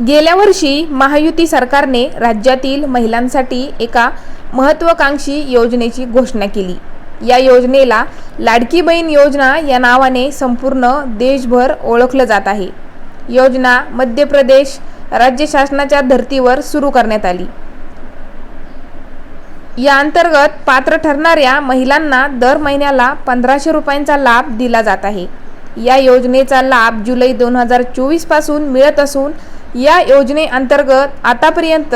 गेल्या वर्षी महायुती सरकारने राज्यातील महिलांसाठी एका महत्त्वाकांक्षी योजनेची घोषणा केली. या योजनेला लाडकी बहीण योजना या नावाने संपूर्ण देशभर ओळखलं जात आहे. योजना मध्य प्रदेश राज्य शासनाच्या धर्तीवर सुरू करण्यात आली. या अंतर्गत पात्र ठरणाऱ्या महिलांना दर महिन्याला पंधराशे रुपयांचा लाभ दिला जात आहे. या योजनेचा लाभ जुलै दोन हजार चोवीसपासून मिळत असून या योजनेअंतर्गत आतापर्यंत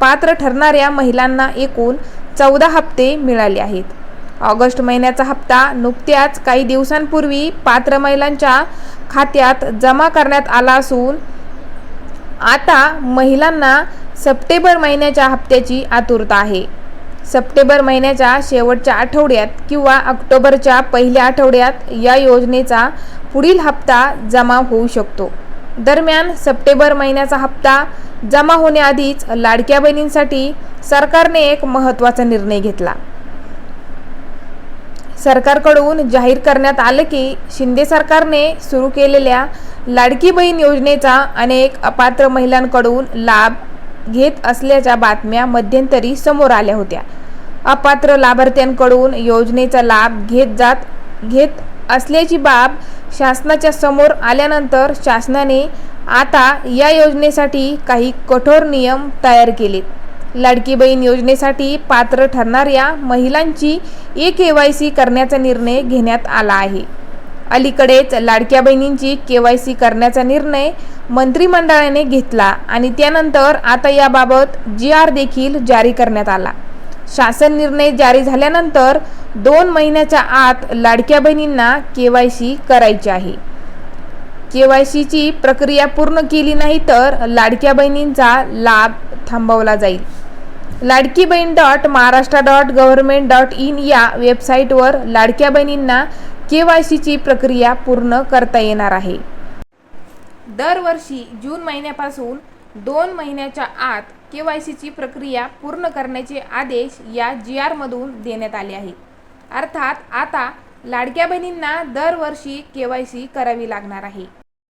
पात्र ठरणाऱ्या महिलांना एकूण चौदा हप्ते मिळाले आहेत. ऑगस्ट महिन्याचा हप्ता नुकत्याच काही दिवसांपूर्वी पात्र महिलांच्या खात्यात जमा करण्यात आला असून आता महिलांना सप्टेंबर महिन्याच्या हप्त्याची आतुरता आहे. सप्टेंबर महिन्याच्या शेवटच्या आठवड्यात किंवा ऑक्टोबरच्या पहिल्या आठवड्यात या योजनेचा पुढील हप्ता जमा होऊ शकतो. दरम्यान सप्टेंबर महिन्याचा हप्ता जमा होण्याआधीच लाडक्या बहिणींसाठी सरकारने एक महत्त्वाचा निर्णय घेतला. सरकारकडून जाहीर करण्यात आलं की शिंदे सरकारने सुरू केलेल्या लाडकी बहीण योजनेचा अनेक अपात्र महिलांकडून लाभ घेत असल्याच्या बातम्या मध्यंतरी समोर आल्या होत्या. अपात्र लाभार्थ्यांकडून योजनेचा लाभ घेत जात घेत असल्याची बाब शासनाच्या समोर आल्यानंतर शासनाने आता या योजनेसाठी काही कठोर नियम तयार केलेत. लाडकी बहीण योजनेसाठी पात्र ठरणाऱ्या महिलांची ए के वाय सी करण्याचा निर्णय घेण्यात आला आहे. अलीकडेच लाडक्या बहिणींची के वाय सी करण्याचा निर्णय मंत्रिमंडळाने घेतला आणि त्यानंतर आता याबाबत जी आर देखील जारी करण्यात आला. शासन निर्णय जारी झाल्यानंतर दोन महिन्याच्या आत लाडक्या बहिणींना के वाय सी करायची आहे. के वाय सीची प्रक्रिया पूर्ण केली नाही तर लाडक्या बहिणींचा लाभ थांबवला जाईल. Ladki Bahin dot Maharashtra dot government dot in या वेबसाईटवर लाडक्या बहिणींना के वाय सीची प्रक्रिया पूर्ण करता येणार आहे. दरवर्षी जून महिन्यापासून दोन महिन्याच्या आत के वाय सीची प्रक्रिया पूर्ण करण्याचे आदेश या जी आरमधून देण्यात आले आहेत. अर्थात आता लाडक्या बहिणींना दरवर्षी के वाय सी करावी लागणार आहे.